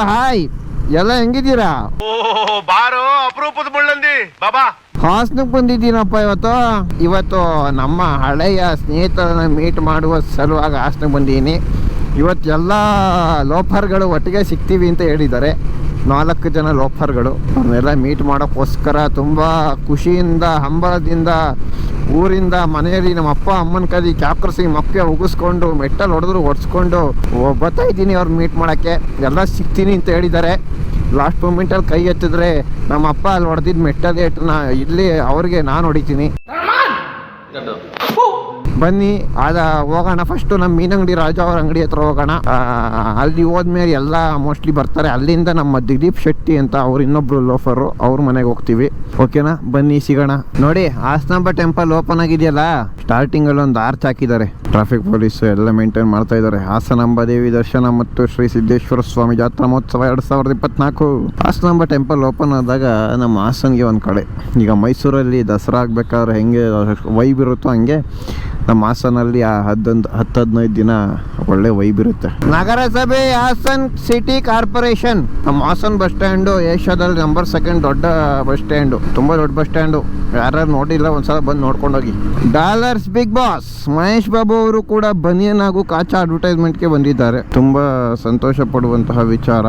Hi. ಎಲ್ಲ ಹೆಂಗಿದ್ದೀರಾ? ಓ ಬಾರೋ ಅಪರೂಪದ ಮುಳ್ಳಂದಿ. ಬಾಬಾ. ಹಾಸನಕ್ಕೆ ಬಂದಿದ್ದೀನಪ್ಪ ಇವತ್ತು. ಇವತ್ತು ನಮ್ಮ ಹಳೆಯ ಸ್ನೇಹಿತರನ್ನ ಮೀಟ್ ಮಾಡುವ ಸಲುವಾಗಿ ಹಾಸನಕ್ಕೆ ಬಂದಿದ್ದೀನಿ ಇವತ್ತು ಎಲ್ಲ ಲೋಫರ್ಗಳು ಒಟ್ಟಿಗೆ ಸಿಗ್ತೀವಿ ಅಂತ ಹೇಳಿದ್ದಾರೆ. ನಾಲ್ಕು ಜನ ಲೋಫರ್ಗಳು. ಅವ್ರನ್ನೆಲ್ಲ ಮೀಟ್ ಮಾಡೋಕ್ಕೋಸ್ಕರ ತುಂಬ ಖುಷಿಯಿಂದ ಹಂಬಲದಿಂದ ಊರಿಂದ ಮನೆಯಲ್ಲಿ ನಮ್ಮ ಅಪ್ಪ ಅಮ್ಮನ ಕದಿ ಕ್ಯಾಪ್ಕರ್ಸಿ ಮಕ್ಕೆ ಉಗಿಸ್ಕೊಂಡು ಮೆಟ್ಟಲ್ ಹೊಡೆದ್ರು ಹೊಡ್ಸ್ಕೊಂಡು ಓ- ಬರ್ತಾ ಇದ್ದೀನಿ ಅವ್ರು ಮೀಟ್ ಮಾಡೋಕ್ಕೆ. ಎಲ್ಲ ಸಿಗ್ತೀನಿ ಅಂತ ಹೇಳಿದ್ದಾರೆ. ಲಾಸ್ಟ್ ಮೂಮೆಂಟಲ್ಲಿ ಕೈ ಎತ್ತಿದ್ರೆ ನಮ್ಮ ಅಪ್ಪ ಅಲ್ಲಿ ಹೊಡೆದಿದ್ದು ಮೆಟ್ಟಲ್ ಏಟನ್ನ ಇಲ್ಲಿ ಅವ್ರಿಗೆ ನಾನು ಹೊಡಿತೀನಿ. ಬನ್ನಿ ಅದ ಹೋಗೋಣ. ಫಸ್ಟು ನಮ್ಮ ಮೀನಂಗಡಿ ರಾಜ ಅವ್ರ ಅಂಗಡಿ ಹತ್ರ ಹೋಗೋಣ. ಅಲ್ಲಿ ಹೋದ್ಮೇಲೆ ಎಲ್ಲ ಮೋಸ್ಟ್ಲಿ ಬರ್ತಾರೆ. ಅಲ್ಲಿಂದ ನಮ್ಮ ದಿಲೀಪ್ ಶೆಟ್ಟಿ ಅಂತ ಅವ್ರು ಇನ್ನೊಬ್ರು ಲೋಫರು ಅವ್ರ ಮನೆಗೆ ಹೋಗ್ತೀವಿ. ಓಕೆನಾ ಬನ್ನಿ, ಸಿಗೋಣ. ನೋಡಿ, ಹಾಸನಾಂಬ ಟೆಂಪಲ್ ಓಪನ್ ಆಗಿದೆಯಲ್ಲ? ಸ್ಟಾರ್ಟಿಂಗ್ ಅಲ್ಲಿ ಒಂದು ಆರ್ಚ್ ಹಾಕಿದ್ದಾರೆ. ಟ್ರಾಫಿಕ್ ಪೊಲೀಸ್ ಎಲ್ಲ ಮೇಂಟೈನ್ ಮಾಡ್ತಾ ಇದ್ದಾರೆ. ಹಾಸನಾಂಬ ದೇವಿ ದರ್ಶನ ಮತ್ತು ಶ್ರೀ ಸಿದ್ದೇಶ್ವರ ಸ್ವಾಮಿ ಜಾತ್ರಾ ಮಹೋತ್ಸವ ಎರಡ್ ಸಾವಿರದ ಇಪ್ಪತ್ನಾಲ್ಕು. ಹಾಸನಾಂಬ ಟೆಂಪಲ್ ಓಪನ್ ಆದಾಗ ನಮ್ಮ ಹಾಸನ್ಗೆ ಒಂದು ಕಡೆ. ಈಗ ಮೈಸೂರಲ್ಲಿ ದಸರಾ ಆಗ್ಬೇಕಾದ್ರೆ ಹೆಂಗೆ ವೈಬ್ ಇರುತ್ತೋ ಹಂಗೆ. ನಮ್ಮ ಹಾಸನಲ್ಲಿ ಆ ಹತ್ತೊಂದು ಹತ್ತು ಹದಿನೈದು ದಿನ ಒಳ್ಳೆ ವೈಬ್ ಇರುತ್ತೆ. ನಗರಸಭೆ ಹಾಸನ್ ಸಿಟಿ ಕಾರ್ಪೊರೇಷನ್. ನಮ್ಮ ಹಾಸನ್ ಬಸ್ ಸ್ಟ್ಯಾಂಡು, ಏಷ್ಯಾದಲ್ಲಿ ನಂಬರ್ ಸೆಕೆಂಡ್ ದೊಡ್ಡ ಬಸ್ ಸ್ಟ್ಯಾಂಡು. ತುಂಬಾ ದೊಡ್ಡ ಬಸ್ ಸ್ಟ್ಯಾಂಡು. ಯಾರ್ಯಾರು ನೋಡಿಲ್ಲ, ಒಂದ್ಸಲ ಬಂದು ನೋಡ್ಕೊಂಡೋಗಿ dollars big boss. Mahesh Babu ಅವರು ಕೂಡ ಬನಿಯನ್ ಹಾಗೂ ಕಾಚಾ ಅಡ್ವರ್ಟೈಸ್ಮೆಂಟ್ಗೆ ಬಂದಿದ್ದಾರೆ. ತುಂಬಾ ಸಂತೋಷ ಪಡುವಂತಹ ವಿಚಾರ.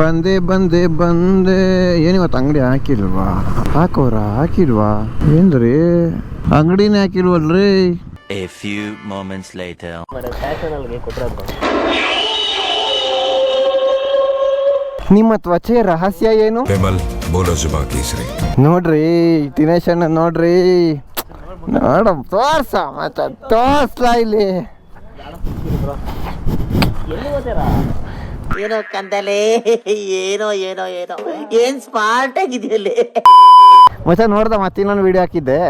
ಬಂದೆ ಬಂದೆ ಬಂದೆ. ಏನಿವತ್ತು ಅಂಗಡಿ ಹಾಕಿಲ್ವಾ? ಹಾಕೋರ? ಹಾಕಿಲ್ವಾ? ಏನ್ರಿ? ಅಂಗಡಿನೇ ಹಾಕಿಲ್ವಲ್ರಿ? ಎ ಫ್ಯೂ ಮೊಮೆಂಟ್ಸ್ ಲೇಟರ್ ನಿಮ್ಮ ತ್ವಚೆ ರಹಸ್ಯ ಏನು? ಬೆಮಲ್ ನೋಡ್ರಿ ದಿನೇಶ್ ಅಣ್ಣ ನೋಡ್ರಿ. ನೋಡಮ್ ತೋರ್ಸ ಮತ್ತ ತೋರ್ಸ್ಲ ಇಲ್ಲಿ. ಏನೋ ಕಂದಲೆ ಏನೋ ಏನೋ ಏನೋ. ಏನ್ ಸ್ಮಾರ್ಟ್ ಆಗಿದೆಯಲ್ಲಿ. ಮಚ್ಚ ನೋಡ್ದ ಮತ್ತಿನ್ನೊಂದು ವಿಡಿಯೋ ಹಾಕಿದ್ದೆ.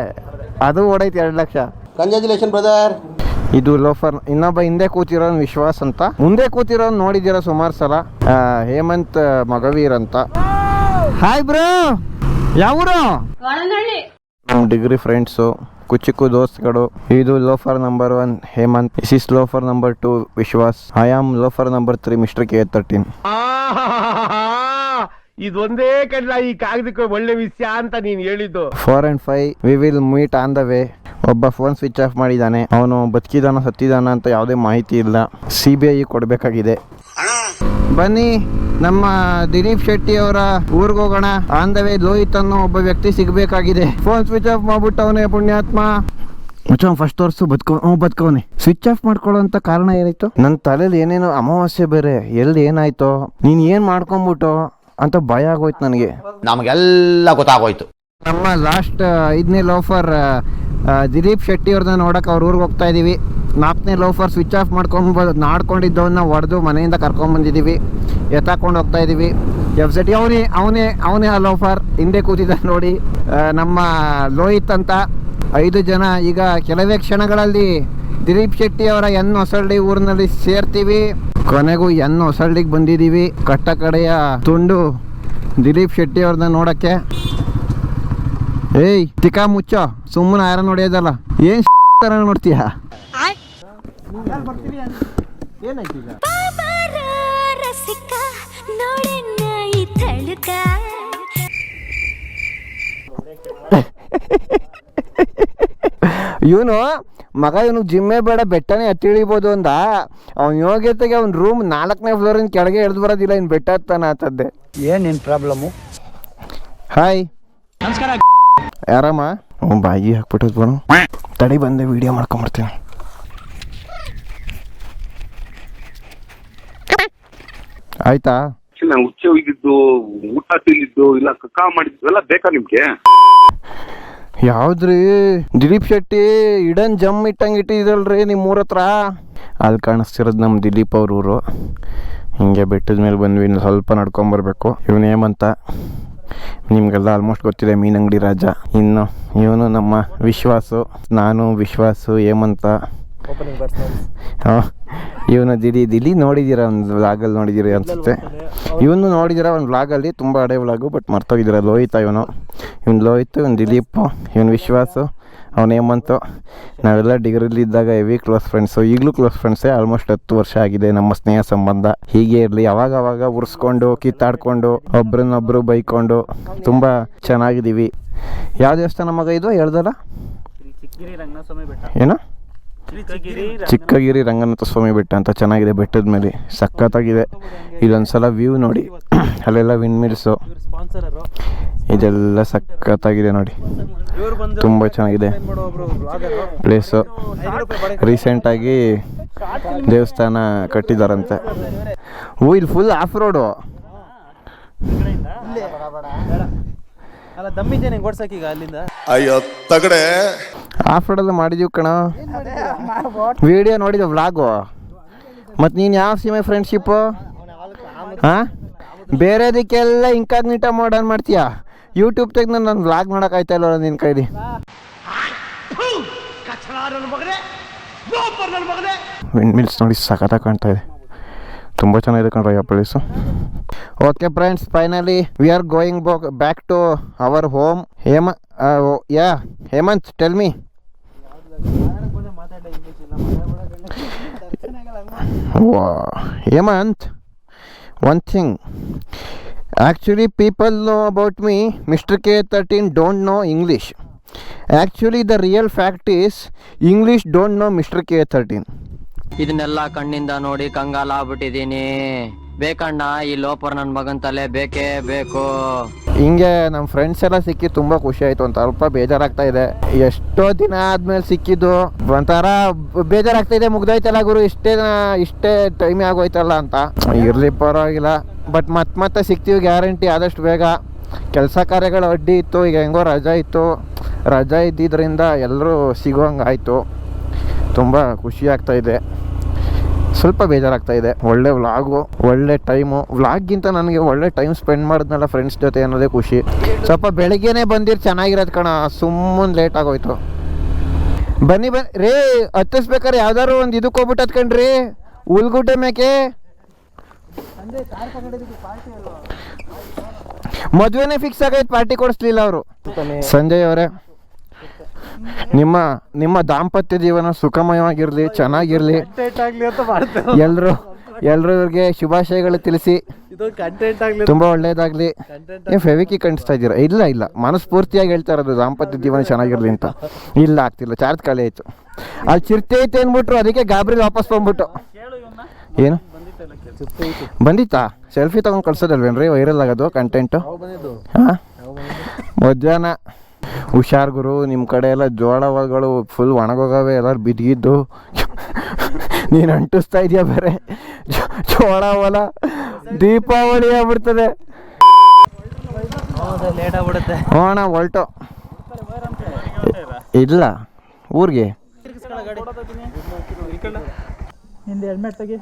ಅದು ಓಡೈತಿ ಎರಡು ಲಕ್ಷ. ಕಂಗ್ರ್ಯಾಚುಲೇಷನ್ ಬ್ರದರ್ ಇದು ಲೋಫರ್ ಇನ್ನೊಬ್ಬ ಹಿಂದೆ ಕೂತಿರೋನ್ ವಿಶ್ವಾಸ್ ಅಂತ. ಮುಂದೆ ಕೂತಿರೋನ್ ನೋಡಿದಿರ ಸುಮಾರು ಸಲ. ಹೇಮಂತ್ ಮಗವೀರ್ ಅಂತ. ಹಾಯ್ ಬ್ರೋ ಯಾವೂರು ನಮ್ಮ ಡಿಗ್ರಿ ಫ್ರೆಂಡ್ಸು ಕುಚಿಕ್ಕು ದೋಸ್ತ್ಗಳು. ಇದು loafer number one Hemant. Is is loafer number two Vishwas. I am loafer number three mister K thirteen. ಇದೊಂದೇ ಕಡೆ ಈ ಕಾಗದಕ್ಕೆ ಒಳ್ಳೆ ವಿಷಯ ಅಂತ ನೀನ್ ಹೇಳಿದ್ದು. Four and five we will meet on the way ಒಬ್ಬ ಫೋನ್ ಸ್ವಿಚ್ ಆಫ್ ಮಾಡಿದ್ದಾನೆ ಅವನು ಬದುಕಿದಾನ ಸತ್ತಿದಾನ ಅಂತ ಯಾವುದೇ ಮಾಹಿತಿ ಇಲ್ಲ. ಸಿ ಬಿ ಐ ಕೊಡಬೇಕಾಗಿದೆ. ಬನ್ನಿ, ನಮ್ಮ ದಿಲೀಪ್ ಶೆಟ್ಟಿ ಅವರ ಊರಿಗೆ ಹೋಗೋಣ. ಆನ್ ದ ವೇ ಲೋಹಿತ್ ಅನ್ನೋ ಒಬ್ಬ ವ್ಯಕ್ತಿ ಸಿಗಬೇಕಾಗಿದೆ. ಫೋನ್ ಸ್ವಿಚ್ ಆಫ್ ಮಾಡ್ಬಿಟ್ಟವನೇ ಪುಣ್ಯಾತ್ಮ. ಮುಚ್ಚ ಫಸ್ಟ್ ತೋರ್ಸು, ಬದ್ಕೋ, ಹ್ಞೂ ಬದುಕವನೆ ಸ್ವಿಚ್ ಆಫ್ ಮಾಡ್ಕೊಳ್ಳೋಂಥ ಕಾರಣ ಏನಾಯ್ತು? ನನ್ನ ತಲೆಯಲ್ಲಿ ಏನೇನೋ ಅಮಾವಾಸ್ಯೆ ಬೇರೆ. ಎಲ್ಲಿ ಏನಾಯ್ತು? ನೀನು ಏನು ಮಾಡ್ಕೊಂಬಿಟ್ಟು? ಅಂತ ಭಯ ಆಗೋಯ್ತು ನನಗೆ. ನಮಗೆಲ್ಲ ಗೊತ್ತಾಗೋಯ್ತು. ನಮ್ಮ ಲಾಸ್ಟ್ ಐದನೇ ಲೋಫರ್ ದಿಲೀಪ್ ಶೆಟ್ಟಿ ಅವ್ರನ್ನ ನೋಡಕ್ಕೆ ಅವ್ರ ಊರಿಗೆ ಹೋಗ್ತಾ ಇದ್ದೀವಿ ನಾಲ್ಕನೇ ಲೋಫರ್ ಸ್ವಿಚ್ ಆಫ್ ಮಾಡ್ಕೊಂಬ ನಾಡ್ಕೊಂಡಿದ್ದವನ್ನ ಹೊಡೆದು ಮನೆಯಿಂದ ಕರ್ಕೊಂಬಂದಿದ್ದೀವಿ ಎತ್ತಾಕೊಂಡು ಹೋಗ್ತಾ ಇದ್ದೀವಿ ಎಫ್ ಶೆಟ್ಟಿ ಅವನೇ ಅವನೇ ಅವನೇ ಆ ಲೋಫರ್ ಹಿಂದೆ ಕೂತಿದ್ದ ನೋಡಿ. ನಮ್ಮ ಲೋಹಿತ್ ಅಂತ ಐದು ಜನ ಈಗ ಕೆಲವೇ ಕ್ಷಣಗಳಲ್ಲಿ ದಿಲೀಪ್ ಶೆಟ್ಟಿ ಅವರ ಎನ್ ಹೊಸಳ್ಳಿ ಊರಿನಲ್ಲಿ ಸೇರ್ತೀವಿ. ಕೊನೆಗೂ ಎನ್ ಹೊಸಳ್ಳಿಗೆ ಬಂದಿದ್ದೀವಿ. ಕಟ್ಟ ಕಡೆಯ ತುಂಡು. ದಿಲೀಪ್ ಶೆಟ್ಟಿ ಅವ್ರನ್ನ ನೋಡಕ್ಕೆ. ಏಯ್ ತಿಕಾ ಮುಚ್ಚ. ಸುಮ್ಮನೆ ಯಾರ ನೋಡಿಯೋದಲ್ಲ ಏನ್ ತರ ನೋಡ್ತೀಯ? ತಳುಕ ಇವನು ಮಗ ಇವನು ಜಿಮ್ಮೆ ಬೇಡ ಬೆಟ್ಟನೇ ಹತ್ತಿಳಿಬೋದು ಅಂದ. ಅವ್ನ ಯೋಗ್ಯತೆಗೆ ಅವ್ನ ರೂಮ್ ನಾಲ್ಕನೇ ಫ್ಲೋರಿನ ಕೆಳಗೆ ಎಳ್ದು ಬರೋದಿಲ್ಲ ಇನ್ ಬೆಟ್ಟ ಹತ್ತಾನ ಆತದ್ದೆ. ಏನ್ ನಿನ್ ಪ್ರಾಬ್ಲಮ್ ಹಾಯ್ ಯಾರಮ್ಮ? ಹ್ಞೂ ಬಾಯಿ ಹಾಕ್ಬಿಟ್ಟದ್ ಬನು ತಡಿ ಬಂದೆ ವಿಡಿಯೋ ಮಾಡ್ಕೊಂಬರ್ತೀನಿ. ಆಯ್ತಾ? ನಾನು ಉಚ್ಚೆ ಹೋಗಿದ್ದು ಊಟ ತಿಂದಿದ್ದು ಇಲ್ಲ ಕಕ್ಕ ಮಾಡಿದ್ದು ಎಲ್ಲ ಬೇಕಾ ನಿಮ್ಗೆ? ಯಾವ್ದ್ರಿ? ದಿಲೀಪ್ ಶೆಟ್ಟಿ ಇಡನ್ ಜಮ್ ಇಟ್ಟಂಗೆ ಇಟ್ಟಿದಲ್ರಿ ನಿಮ್ಮ ಊರ ಹತ್ರ? ಅಲ್ಲಿ ಕಾಣಿಸ್ತಿರೋದು ನಮ್ಮ ದಿಲೀಪ್ ಅವ್ರ ಊರು ಹಿಂಗೆ ಬೆಟ್ಟದ ಮೇಲೆ ಬಂದ್ವಿ ಇನ್ನು ಸ್ವಲ್ಪ ನಡ್ಕೊಂಬರ್ಬೇಕು ಇವನು ಹೇಮಂತ. ನಿಮಗೆಲ್ಲ ಆಲ್ಮೋಸ್ಟ್ ಗೊತ್ತಿದೆ ಮೀನಂಗಡಿ ರಾಜ. ಇನ್ನು ಇವನು ನಮ್ಮ ವಿಶ್ವಾಸು. ನಾನು ವಿಶ್ವಾಸು ಹೇಮಂತ. ಇವನು ದಿಲಿ ದಿಲಿ ನೋಡಿದ್ದೀರ ಒಂದು ವ್ಲಾಗಲ್ಲಿ ನೋಡಿದ್ದೀರಿ ಅನಿಸುತ್ತೆ. ಇವನು ನೋಡಿದ್ದೀರ ಒಂದು ವ್ಲಾಗಲ್ಲಿ ತುಂಬ ಹಳೆ ವ್ಲಾಗು ಬಟ್ ಮರ್ತೋಗಿದ್ದೀರ ಲೋಹಿತ ಇವನು. ಇವನು ಲೋಹಿತು ಇವ್ನು ದಿಲೀಪ್ ಇವನು ವಿಶ್ವಾಸು ಅವನ ಹೇಮಂತು. ನಾವೆಲ್ಲ ಡಿಗ್ರಿಲಿ ಇದ್ದಾಗ ಹೆವಿ ಕ್ಲೋಸ್ ಫ್ರೆಂಡ್ಸು ಈಗಲೂ ಕ್ಲೋಸ್ ಫ್ರೆಂಡ್ಸೇ ಆಲ್ಮೋಸ್ಟ್ ಹತ್ತು ವರ್ಷ ಆಗಿದೆ ನಮ್ಮ ಸ್ನೇಹ ಸಂಬಂಧ. ಹೀಗೆ ಇರಲಿ ಅವಾಗ ಅವಾಗ ಉರ್ಸ್ಕೊಂಡು ಕಿತ್ತಾಡ್ಕೊಂಡು ಒಬ್ರನ್ನೊಬ್ರು ಬೈಕೊಂಡು ತುಂಬ ಚೆನ್ನಾಗಿದ್ದೀವಿ. ಯಾವ ದೇವಸ್ಥಾನ ಮಗ ಇದು ಹೇಳ್ದಲ್ಲ? ಏನು? ಚಿಕ್ಕಗಿರಿ ರಂಗನಾಥ ಸ್ವಾಮಿ ಬೆಟ್ಟ ಅಂತ ಚೆನ್ನಾಗಿದೆ ಬೆಟ್ಟದ ಮೇಲೆ. ಸಖತ್ತಾಗಿದೆ. ಇಲ್ಲೊಂದ್ಸಲ ವ್ಯೂ ನೋಡಿ. ಅಲ್ಲೆಲ್ಲ ವಿನ್ ಮಿಲ್ಸು ಇದೆಲ್ಲ ಸಖತ್ತಾಗಿದೆ ನೋಡಿ. ತುಂಬ ಚೆನ್ನಾಗಿದೆ ಪ್ಲೇಸು ರೀಸೆಂಟಾಗಿ ದೇವಸ್ಥಾನ ಕಟ್ಟಿದಾರಂತೆ. ಹೂ ಇಲ್ಲಿ ಫುಲ್ ಆಫ್ ರೋಡು ಅಲ್ಲ ದಮ್ಮಿದ್ದೇನೆ ನಿಂಗೆ ಓಡ್ಸಕ್ಕೀಗ ಅಲ್ಲಿಂದ? ಅಯ್ಯೋ ತಗಡೆ. ಆಫ್ ರೋಡಲ್ಲಿ ಮಾಡಿದೀವಿ ಕಣ. ವಿಡಿಯೋ ನೋಡಿದ ವ್ಲಾಗು ಮತ್ತು ನೀನು ಯಾವ ಸೀಮೆ ಫ್ರೆಂಡ್ಶಿಪ್ಪು ಹಾಂ ಬೇರೆದಕ್ಕೆಲ್ಲ ಇಂಕಾಗ್ನಿಟ ಮಾಡನ್ ಮಾಡ್ತೀಯಾ? ಯೂಟ್ಯೂಬ್ ತೆಗೆದು ನಾನು ವ್ಲಾಗ್ ಮಾಡೋಕ್ಕಾಯ್ತಾ ಇಲ್ಲ ನಿನ್ನ ಕೈಲಿ? ವಿಂಡ್ ಮಿಲ್ಸ್ ನೋಡಿ ಸಖತ್ತಾಗಿ ಕಾಣ್ತಾ ಇದೆ. ತುಂಬ ಚೆನ್ನಾಗಿದೆ ಕಣ್ರಯ್ಯ place okay friends finally we are going back back to our home Hema yeah Hemanth tell me Hemanth one thing actually people know about me mister K thirteen don't know English actually the real fact is English don't know mister K thirteen ಇದನ್ನೆಲ್ಲ ಕಣ್ಣಿಂದ ನೋಡಿ ಕಂಗಾಲ ಆಗ್ಬಿಟ್ಟಿದೀನಿ ಬೇಕಣ್ಣ, ಈ ಲೋಪರ್ ನನ್ನ ಮಗನ ತಲೆ ಬೇಕೇ ಬೇಕು. ಹಿಂಗೆ ನಮ್ಮ ಫ್ರೆಂಡ್ಸ್ ಎಲ್ಲ ಸಿಕ್ಕಿ ತುಂಬ ಖುಷಿ ಆಯಿತು. ಒಂದು ಸ್ವಲ್ಪ ಬೇಜಾರಾಗ್ತಾ ಇದೆ. ಎಷ್ಟೋ ದಿನ ಆದ್ಮೇಲೆ ಸಿಕ್ಕಿದ್ದು. ಒಂಥರ ಬೇಜಾರಾಗ್ತಾ ಇದೆ. ಮುಗ್ದೋಯ್ತಲ್ಲ ಗುರು. ಇಷ್ಟೇ ಇಷ್ಟೇ ಟೈಮೇ ಆಗೋಯ್ತಲ್ಲ ಅಂತ. ಇರಲಿ ಪರವಾಗಿಲ್ಲ. ಬಟ್ ಮತ್ತೆ ಮತ್ತೆ ಸಿಗ್ತೀವಿ ಗ್ಯಾರಂಟಿ ಆದಷ್ಟು ಬೇಗ. ಕೆಲಸ ಕಾರ್ಯಗಳು ಅಡ್ಡಿ ಇತ್ತು. ಈಗ ಹೆಂಗೋ ರಜಾ ಇತ್ತು. ರಜಾ ಇದ್ದಿದ್ರಿಂದ ಎಲ್ಲರೂ ಸಿಗೋಂಗೆ ಆಯಿತು ತುಂಬ ಖುಷಿ ಆಗ್ತಾ ಇದೆ. ಸ್ವಲ್ಪ ಬೇಜಾರಾಗ್ತಾ ಇದೆ. ಒಳ್ಳೆ ವ್ಲಾಗು, ಒಳ್ಳೆ ಟೈಮು. ವ್ಲಾಗ್ಗಿಂತ ನನಗೆ ಒಳ್ಳೆ ಟೈಮ್ ಸ್ಪೆಂಡ್ ಮಾಡಿದ್ನಲ್ಲ ಫ್ರೆಂಡ್ಸ್ ಜೊತೆ ಅನ್ನೋದೇ ಖುಷಿ. ಸ್ವಲ್ಪ ಬೆಳಿಗ್ಗೆನೇ ಬಂದಿರ್, ಚೆನ್ನಾಗಿರೋದು ಕಣ. ಸುಮ್ಮನೆ ಲೇಟ್ ಆಗೋಯ್ತು. ಬನ್ನಿ ಬನ್ನಿ. ರೇ ಹತ್ತಿಸ್ಬೇಕಾರೆ ಯಾವ್ದಾದ್ರು ಒಂದು ಇದಕ್ಕೆ ಹೋಗ್ಬಿಟ್ಟು ಕಣ್ರಿ. ಉಲ್ಗುಡ್ಡೆ ಮೇಕೆ. ಮದುವೆನೇ ಫಿಕ್ಸ್ ಆಗೈತೆ ಪಾರ್ಟಿ ಕೊಡಿಸ್ಲಿಲ್ಲ ಅವರು. ಸಂಜಯ್ ಅವರೇ. ನಿಮ್ಮ ನಿಮ್ಮ ದಾಂಪತ್ಯ ಜೀವನ ಸುಖಮಯವಾಗಿರಲಿ, ಚೆನ್ನಾಗಿರಲಿ. ಎಲ್ಲರೂ ಎಲ್ಲರಿಗೆ ಶುಭಾಶಯಗಳು ತಿಳಿಸಿ. ತುಂಬಾ ಒಳ್ಳೇದಾಗ್ಲಿ. ಫೆವಿಕಿ ಕಾಣಿಸ್ತಾ ಇದ್ದೀರಾ? ಇಲ್ಲ ಇಲ್ಲ. ಮನಸ್ಫೂರ್ತಿಯಾಗಿ ಹೇಳ್ತಾ ಇರೋದು ದಾಂಪತ್ಯ ಜೀವನ ಚೆನ್ನಾಗಿರ್ಲಿ ಅಂತ. ಇಲ್ಲ, ಆಗ್ತಿಲ್ಲ. ಚಾರ್ಜ್ ಖಾಲಿ ಆಯ್ತು. ಅಲ್ಲಿ ಚಿರತೆ ಐತೆ ಅಂದ್ಬಿಟ್ರು, ಅದಕ್ಕೆ ಗಾಬರಿ ವಾಪಸ್ ಬಂದ್ಬಿಟ್ಟು. ಏನು? ಬಂದಿತ್ತಾ? ಸೆಲ್ಫಿ ತಗೊಂಡು ಕಳ್ಸೋದಲ್ವೇನ್ರಿ? ವೈರಲ್ ಆಗೋದು ಕಂಟೆಂಟು ಹಾಂ? ಮಧ್ಯಾಹ್ನ. ಹುಷಾರ್ ಗುರು ನಿಮ್ಮ ಕಡೆ ಎಲ್ಲ ಜೋಳಗಳು ಫುಲ್ ಒಣಗೋಗವೆ ಎಲ್ಲರೂ ಬಿದ್ದಿದ್ದು. ನೀನು ಅಂಟಿಸ್ತಾ ಇದೆಯಾ ಬೇರೆ? ಜೋಳ ಹೊಲ ದೀಪಾವಳಿ ಆಗ್ಬಿಡ್ತದೆ. ಹೋಣ ಹೊಲ್ಟು. ಇಲ್ಲ ಊರಿಗೆ. ನಿಂದು ಹೆಲ್ಮೆಟ್ ತೆಗಿ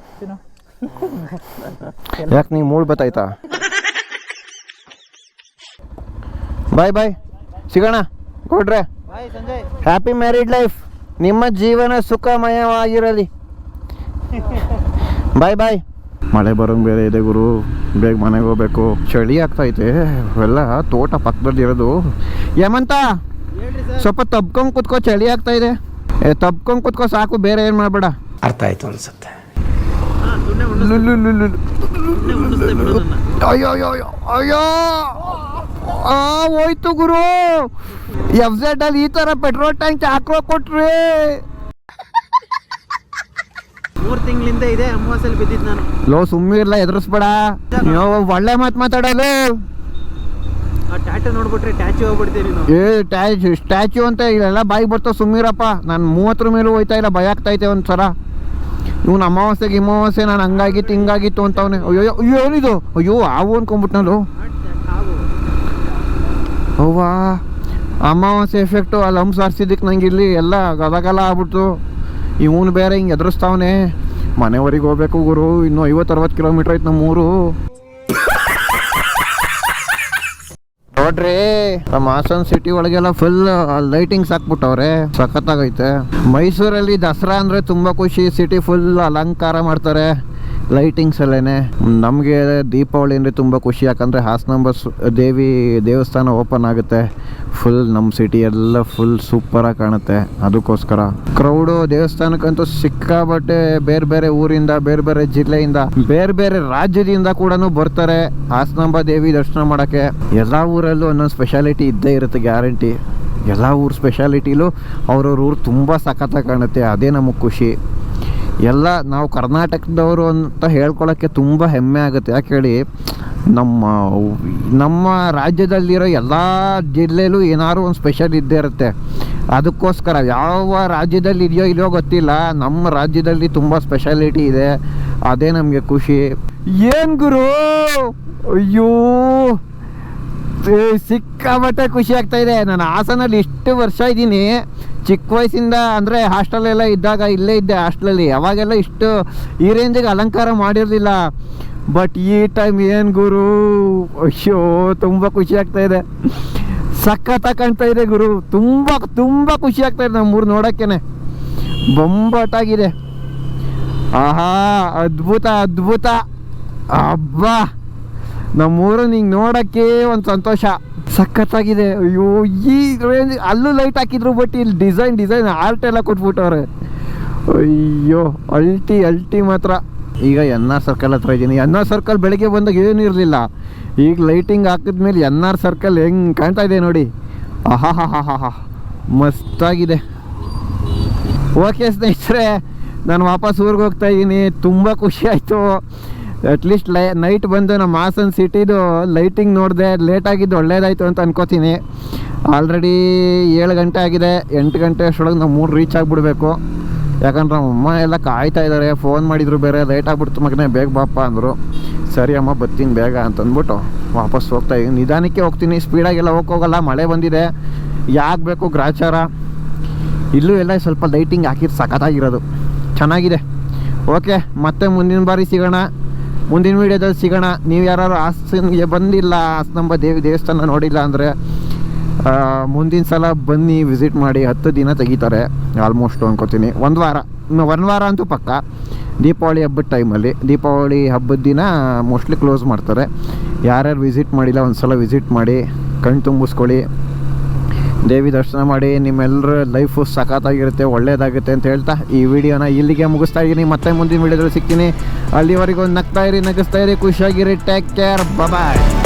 ಯಾಕೆ ನೀವು ಮೂಡ್ ಬತ್ತಾಯ್ತಾ? ಬಾಯ್ ಬಾಯ್ ಸಿಗೋಣ ಕೊಡ್ರೆ ಹ್ಯಾಪಿ ಮ್ಯಾರಿಡ್ ಲೈಫ್ ನಿಮ್ಮ ಜೀವನ ಸುಖಮಯವಾಗಿರಲಿ. ಬಾಯ್ ಬಾಯ್ ಮಳೆ ಬರೋಂಗೆ ಬೇರೆ ಇದೆ ಗುರು. ಬೇಗ ಮನೆಗೆ ಹೋಗ್ಬೇಕು. ಚಳಿ ಆಗ್ತೈತೆ ಎಲ್ಲ ತೋಟ ಪಕ್ಕದಲ್ಲಿ ಇರೋದು. ಏಮಂತ ಸ್ವಲ್ಪ ತಬ್ಕೊಂಡ್ ಕುತ್ಕೋ ಚಳಿ ಆಗ್ತಾ ಇದೆ. ತಬ್ಕೊಂಡು ತಬ್ಕೊಂಡ್ ಕುತ್ಕೋ ಸಾಕು ಬೇರೆ ಏನು ಮಾಡಬೇಡ. ಅರ್ಥ ಆಯ್ತು ಅನ್ಸುತ್ತೆ. ಅಯ್ಯೋ ಅಯ್ಯೋ ಅಯ್ಯೋ ಅಯ್ಯೋ. ಆ ಹೋಯ್ತು ಗುರು. ಎಫ್ ಝೆಡ್ ಅಲ್ಲಿ ಈ ತರ ಪೆಟ್ರೋಲ್ ಟ್ಯಾಂಕ್ ಹಾಕೋ ಕೊಟ್ರಿ. ಮೂರ್ ತಿಂಗಳಿಂದ ಇದೆ ಅಮಾವಾಸ್ಯಲ್ಲಿ ಬಿದ್ದಿದ್ದು ನಾನು. ಲೋ ಸುಮ್ಮಿರ್ಲ ಎದುರಿಸ್ಬೇಡ ನೀವು ಒಳ್ಳೆ ಮಾತು ಮಾತಾಡೋದು. ಟ್ಯಾಟು ನೋಡ್ಬಿಟ್ರೆ ಟ್ಯಾಚು ಏ ಟ್ಯಾಚ್ ಸ್ಟ್ಯಾಚ್ಯೂ ಅಂತ ಇಲ್ಲೆಲ್ಲ ಬಾಯಿ ಬರ್ತಾವ ಸುಮ್ಮಿರಪ್ಪ ನಾನು ಮೂವತ್ತರ ಮೇಲೂ ಹೋಯ್ತಾ ಇಲ್ಲ ಭಯ ಆಗ್ತೈತೆ ಒಂದ್ಸಲ. ಇವ್ನು ಅಮಾವಾಸ್ಯೆಗೆ ಅಮಾವಾಸ್ಯೆ ನಾನು ಹಂಗಾಗಿತ್ತು ಹಿಂಗಾಗಿತ್ತು ಅಂತವನೆ. ಅಯ್ಯೋ ಅಯ್ಯೋ ಏನಿದು? ಅಯ್ಯೋ ಆವು ಅನ್ಕೊಂಬಿಟ್ನಲ್ಲೋ ಅವ್ವಾ, ಅಮಾವಾಸ್ಯೆ ಎಫೆಕ್ಟು ಅಲ್ಲಿ ಹಂಸ ಹರಿಸಿದ್ದಕ್ಕೆ ನಂಗೆ ಇಲ್ಲಿ ಎಲ್ಲ ಗದಗಲ ಆಗ್ಬಿಡ್ತು. ಇವನು ಬೇರೆ ಹಿಂಗೆ ಎದುರಿಸ್ತಾವನೆ. ಮನೆವರೆಗೆ ಹೋಗ್ಬೇಕು ಗುರು, ಇನ್ನೂ ಐವತ್ತು ಅರವತ್ತು ಕಿಲೋಮೀಟ್ರ್ ಐತೆ ನಮ್ಮೂರು ನೋಡ್ರಿ, ನಮ್ಮ ಹಾಸನ್ ಸಿಟಿ ಒಳಗೆಲ್ಲ ಫುಲ್ ಲೈಟಿಂಗ್ಸ್ ಹಾಕ್ಬಿಟ್ಟವ್ರೆ. ಸಖತ್ತಾಗೈತೆ. ಮೈಸೂರಲ್ಲಿ ದಸರಾ ಅಂದ್ರೆ ತುಂಬಾ ಖುಷಿ ಸಿಟಿ ಫುಲ್ ಅಲಂಕಾರ ಮಾಡ್ತಾರೆ. ಲೈಟಿಂಗ್ಸ್ ಅಲ್ಲೇ ನಮಗೆ ದೀಪಾವಳಿ ಅಂದರೆ ತುಂಬ ಖುಷಿ. ಯಾಕಂದರೆ ಹಾಸನಾಂಬ ದೇವಿ ದೇವಸ್ಥಾನ ಓಪನ್ ಆಗುತ್ತೆ. ಫುಲ್ ನಮ್ಮ ಸಿಟಿ ಎಲ್ಲ ಫುಲ್ ಸೂಪರಾಗಿ ಕಾಣುತ್ತೆ. ಅದಕ್ಕೋಸ್ಕರ. ಕ್ರೌಡು ದೇವಸ್ಥಾನಕ್ಕಂತೂ ಸಿಕ್ಕಾಬಟ್ಟೆ ಬೇರೆ ಬೇರೆ ಊರಿಂದ, ಬೇರೆ ಬೇರೆ ಜಿಲ್ಲೆಯಿಂದ, ಬೇರೆ ಬೇರೆ ರಾಜ್ಯದಿಂದ ಕೂಡ ಬರ್ತಾರೆ ಹಾಸನಾಂಬ ದೇವಿ ದರ್ಶನ ಮಾಡೋಕ್ಕೆ. ಎಲ್ಲ ಊರಲ್ಲೂ ಒಂದೊಂದು ಸ್ಪೆಷಾಲಿಟಿ ಇದ್ದೇ ಇರುತ್ತೆ ಗ್ಯಾರಂಟಿ ಎಲ್ಲ ಊರು ಸ್ಪೆಷಾಲಿಟಿಲೂ ಅವ್ರವ್ರ ಊರು ತುಂಬ ಸಖತ್ತಾಗಿ ಕಾಣುತ್ತೆ. ಅದೇ ನಮಗೆ ಖುಷಿ. ಎಲ್ಲ ನಾವು ಕರ್ನಾಟಕದವರು ಅಂತ ಹೇಳ್ಕೊಳ್ಳೋಕ್ಕೆ ತುಂಬ ಹೆಮ್ಮೆ ಆಗುತ್ತೆ. ಯಾಕೆ ಹೇಳಿ, ನಮ್ಮ ನಮ್ಮ ರಾಜ್ಯದಲ್ಲಿರೋ ಎಲ್ಲ ಜಿಲ್ಲೆಯಲ್ಲೂ ಏನಾದ್ರು ಒಂದು ಸ್ಪೆಷಲ್ ಇದ್ದೇ ಇರುತ್ತೆ. ಅದಕ್ಕೋಸ್ಕರ ಯಾವ ರಾಜ್ಯದಲ್ಲಿ ಇದೆಯೋ ಇಲ್ಲೋ ಗೊತ್ತಿಲ್ಲ, ನಮ್ಮ ರಾಜ್ಯದಲ್ಲಿ ತುಂಬ ಸ್ಪೆಷಾಲಿಟಿ ಇದೆ. ಅದೇ ನಮಗೆ ಖುಷಿ. ಏನು ಗುರು? ಅಯ್ಯೋ! ಸಿಕ್ಕಾಪಟ್ಟೆ ಖುಷಿ ಆಗ್ತಾ ಇದೆ. ನಾನು ಹಾಸನಲ್ಲಿ ಇಷ್ಟು ವರ್ಷ ಇದ್ದೀನಿ. ಚಿಕ್ಕ ವಯಸ್ಸಿಂದ ಅಂದರೆ ಹಾಸ್ಟೆಲೆಲ್ಲ ಇದ್ದಾಗ ಇಲ್ಲೇ ಇದ್ದೆ ಹಾಸ್ಟೆಲಲ್ಲಿ ಅವಾಗೆಲ್ಲ ಇಷ್ಟು ಈ ರೇಂಜಿಗೆ ಅಲಂಕಾರ ಮಾಡಿರಲಿಲ್ಲ. ಬಟ್ ಈ ಟೈಮ್ ಏನು ಗುರು? ಅಯ್ಯೋ, ತುಂಬ ಖುಷಿ ಆಗ್ತಾ ಇದೆ. ಸಖತ್ತಾಗಿ ಕಾಣ್ತಾ ಇದೆ ಗುರು. ತುಂಬ ತುಂಬ ಖುಷಿ ಆಗ್ತಾ ಇದೆ ನಮ್ಮೂರು ನೋಡೋಕ್ಕೇನೆ. ಬೊಂಬಾಟಾಗಿದೆ. ಆಹಾ, ಅದ್ಭುತ ಅದ್ಭುತ. ಅಬ್ಬಾ! ನಮ್ಮೂರು ಹಿಂಗೆ ನೋಡೋಕ್ಕೆ ಒಂದು ಸಂತೋಷ. ಸಖತ್ತಾಗಿದೆ. ಅಯ್ಯೋ, ಈ ರೇಂಜ್ ಅಲ್ಲೂ ಲೈಟ್ ಹಾಕಿದ್ರು ಬಟ್ ಇಲ್ಲಿ ಡಿಸೈನ್ ಡಿಸೈನ್ ಆರ್ಟ್ ಎಲ್ಲ ಕೊಟ್ಬಿಟ್ಟವ್ರೆ ಅಯ್ಯೋ ಅಲ್ಟಿ ಅಲ್ಟಿ ಮಾತ್ರ. ಈಗ ಎನ್ ಆರ್ ಸರ್ಕಲ್ ಹತ್ರ ಇದ್ದೀನಿ. ಎನ್ ಆರ್ ಸರ್ಕಲ್ ಬೆಳಗ್ಗೆ ಬಂದಾಗ ಏನೂ ಇರಲಿಲ್ಲ. ಈಗ ಲೈಟಿಂಗ್ ಹಾಕಿದ್ಮೇಲೆ ಎನ್ ಆರ್ ಸರ್ಕಲ್ ಹೆಂಗೆ ಕಾಣ್ತಾ ಇದೆ ನೋಡಿ. ಆಹಾ ಹಾ ಹಾ ಹಾ ಹಾ ಮಸ್ತಾಗಿದೆ. ಓಕೆ ಸ್ನೇಹಿತರೆ, ನಾನು ವಾಪಸ್ ಊರಿಗೆ ಹೋಗ್ತಾ ಇದ್ದೀನಿ. ತುಂಬ ಖುಷಿ ಆಯಿತು. ಅಟ್ಲೀಸ್ಟ್ ಲೈ ನೈಟ್ ಬಂದು ನಮ್ಮ ಹಾಸನ್ ಸಿಟಿದು ಲೈಟಿಂಗ್ ನೋಡಿದೆ ಲೇಟ್ ಆಗಿದ್ದು ಒಳ್ಳೇದಾಯಿತು ಅಂತ ಅನ್ಕೋತೀನಿ. ಆಲ್ರೆಡಿ ಏಳು ಗಂಟೆ ಆಗಿದೆ, ಎಂಟು ಗಂಟೆ ಅಷ್ಟೊಳಗೆ ನಾವು ಮೂರು ರೀಚ್ ಆಗಿಬಿಡ್ಬೇಕು. ಯಾಕಂದ್ರೆ ನಮ್ಮ ಅಮ್ಮ ಎಲ್ಲ ಕಾಯ್ತಾ ಇದ್ದಾರೆ ಫೋನ್ ಮಾಡಿದ್ರು ಬೇರೆ ಲೇಟ್ ಆಗಿಬಿಡ್ತು ಮಗನೇ, ಬೇಗ ಬಾಪ್ಪ ಅಂದರು. ಸರಿ ಅಮ್ಮ, ಬರ್ತೀನಿ ಬೇಗ ಅಂತ ಅಂದ್ಬಿಟ್ಟು ವಾಪಸ್ ಹೋಗ್ತಾ ಇದ್ದೀನಿ. ನಿಧಾನಕ್ಕೆ ಹೋಗ್ತೀನಿ ಸ್ಪೀಡಾಗೆಲ್ಲ ಹೋಗೋಗಲ್ಲ ಮಳೆ ಬಂದಿದೆ. ಯಾಕೆ ಬೇಕು ಗ್ರಾಚಾರ? ಇಲ್ಲೂ ಎಲ್ಲ ಸ್ವಲ್ಪ ಲೈಟಿಂಗ್ ಹಾಕಿದ್ದು ಸಖತ್ತಾಗಿರೋದು. ಚೆನ್ನಾಗಿದೆ. ಓಕೆ ಮತ್ತೆ ಮುಂದಿನ ಬಾರಿ ಸಿಗೋಣ. ಮುಂದಿನ ವೀಡಿಯೋದಲ್ಲಿ ಸಿಗೋಣ. ನೀವು ಯಾರು ಹಾಸನ್ಗೆ ಬಂದಿಲ್ಲ ಹಾಸನಂಬ ದೇವಿ, ದೇವಸ್ಥಾನ ನೋಡಿಲ್ಲ ಅಂದರೆ ಮುಂದಿನ ಸಲ ಬನ್ನಿ, ವಿಸಿಟ್ ಮಾಡಿ, ಹತ್ತು ದಿನ ತೆಗಿತಾರೆ. ಆಲ್ಮೋಸ್ಟು ಅನ್ಕೋತೀನಿ. ಒಂದು ವಾರ. ಒಂದು ವಾರ ಅಂತೂ ಪಕ್ಕ. ದೀಪಾವಳಿ ಹಬ್ಬದ ಟೈಮಲ್ಲಿ. ದೀಪಾವಳಿ ಹಬ್ಬದ ದಿನ ಮೋಸ್ಟ್ಲಿ ಕ್ಲೋಸ್ ಮಾಡ್ತಾರೆ. ಯಾರ್ಯಾರು ವಿಸಿಟ್ ಮಾಡಿಲ್ಲ ಒಂದು ಸಲ ವಿಸಿಟ್ ಮಾಡಿ, ಕಣ್ ತುಂಬಿಸ್ಕೊಳ್ಳಿ. ದೇವಿ ದರ್ಶನ ಮಾಡಿ ನಿಮ್ಮೆಲ್ಲರ ಲೈಫು ಸಖತ್ತಾಗಿರುತ್ತೆ, ಒಳ್ಳೇದಾಗುತ್ತೆ ಅಂತ ಹೇಳ್ತಾ ಈ ವಿಡಿಯೋನ ಇಲ್ಲಿಗೆ ಮುಗಿಸ್ತಾ ಇದ್ದೀನಿ. ಮತ್ತೆ ಮುಂದಿನ ವಿಡಿಯೋದಲ್ಲಿ ಸಿಗ್ತೀನಿ. ಅಲ್ಲಿವರೆಗೂ ನಗ್ತಾ ಇರಿ, ನಗಿಸ್ತಾ ಇರಿ. ಖುಷಿಯಾಗಿರಿ. Take care bye